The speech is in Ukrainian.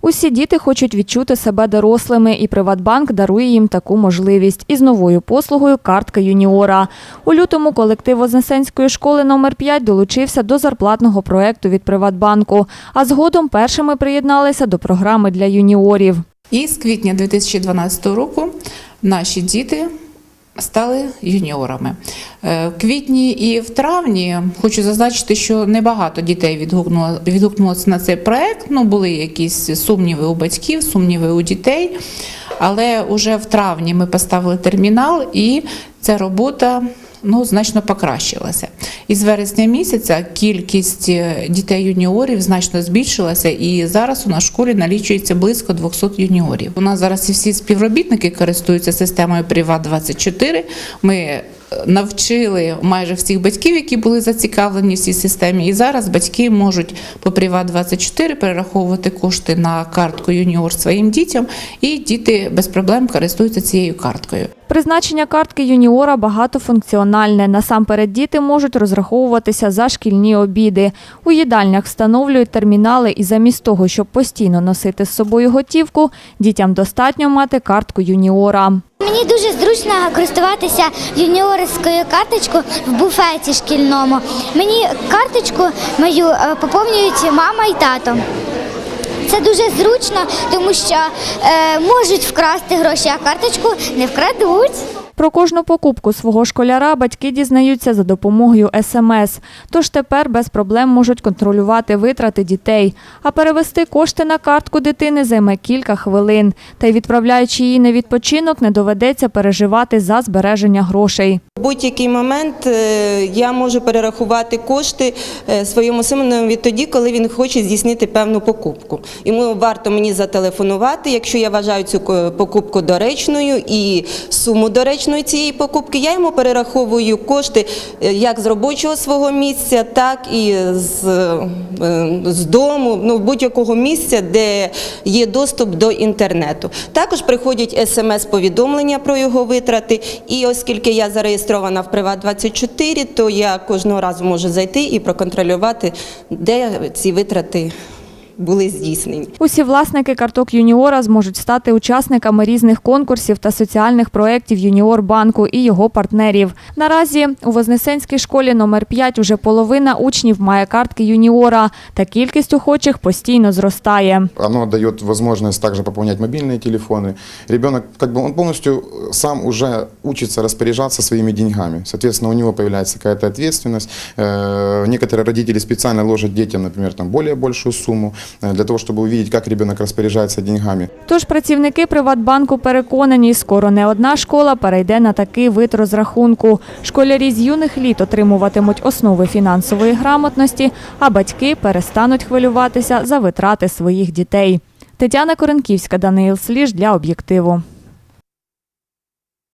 Усі діти хочуть відчути себе дорослими, і Приватбанк дарує їм таку можливість із новою послугою картка юніора. У лютому колектив Вознесенської школи номер 5 долучився до зарплатного проекту від Приватбанку, а згодом першими приєдналися до програми для юніорів. І з квітня 2012 року наші діти стали юніорами. Е, В квітні і в травні хочу зазначити, що небагато дітей відгукнуло, відгукнулося на цей проект. Ну, були якісь сумніви у батьків, сумніви у дітей. Але вже в травні ми поставили термінал, і ця робота ну, значно покращилася. І з вересня місяця кількість е, дітей-юніорів значно збільшилася, і зараз у нас в школі налічується близько 200 юніорів. У нас зараз і всі співробітники користуються системою Приват 24 Ми навчили майже всіх батьків, які були зацікавлені в цій системі. І зараз батьки можуть по Приват 24 перераховувати кошти на картку юніор своїм дітям, і діти без проблем користуються цією карткою. Призначення картки юніора багатофункціональне. Насамперед діти можуть розраховуватися за шкільні обіди. У їдальнях встановлюють термінали і замість того, щоб постійно носити з собою готівку, дітям достатньо мати картку юніора. Мені дуже зручно користуватися юніорською карточкою в буфеті шкільному. Мені карточку мою е, поповнюють мама і тато. Це дуже зручно, тому що е, можуть вкрасти гроші, а карточку не вкрадуть. Про кожну покупку свого школяра батьки дізнаються за допомогою СМС. Тож тепер без проблем можуть контролювати витрати дітей. А перевести кошти на картку дитини займе кілька хвилин. Та й відправляючи її на відпочинок, не доведеться переживати за збереження грошей. В будь-який момент е, я можу перерахувати кошти е, своєму сину від тоді, коли він хоче здійснити певну покупку. Йому варто мені зателефонувати, якщо я вважаю цю покупку доречною і суму доречною цієї покупки, я йому перераховую кошти е, як з робочого свого місця, так і з, е, з дому, ну будь-якого місця, де є доступ до інтернету. Також приходять смс-повідомлення про його витрати. І оскільки я зареєстрована в Приват 24 то я кожного разу можу зайти і проконтролювати, де ці витрати були здійснені. Усі власники карток юніора зможуть стати учасниками різних конкурсів та соціальних проєктів Юніор банку і його партнерів. Наразі у Вознесенській школі номер 5 уже половина учнів має картки юніора, та кількість охочих постійно зростає. Оно дает возможность также пополнять мобильные телефоны. Ребенок, как бы он полностью сам уже учится распоряжаться своими деньгами. Соответственно, у него появляется какая-то ответственность. Э, Некоторые родители специально ложат детям, например, там более большую сумму э, для того, чтобы увидеть, как ребенок распоряжается деньгами. Тож працівники Приватбанку переконані, скоро не одна школа перейде на такий вид розрахунку. Школярі з юних літ отримуватимуть основи фінансової грамотності, а батьки перестануть хвилюватися за витрати своїх дітей. Тетяна Коренківська, Даниїл Сліж для об'єктиву.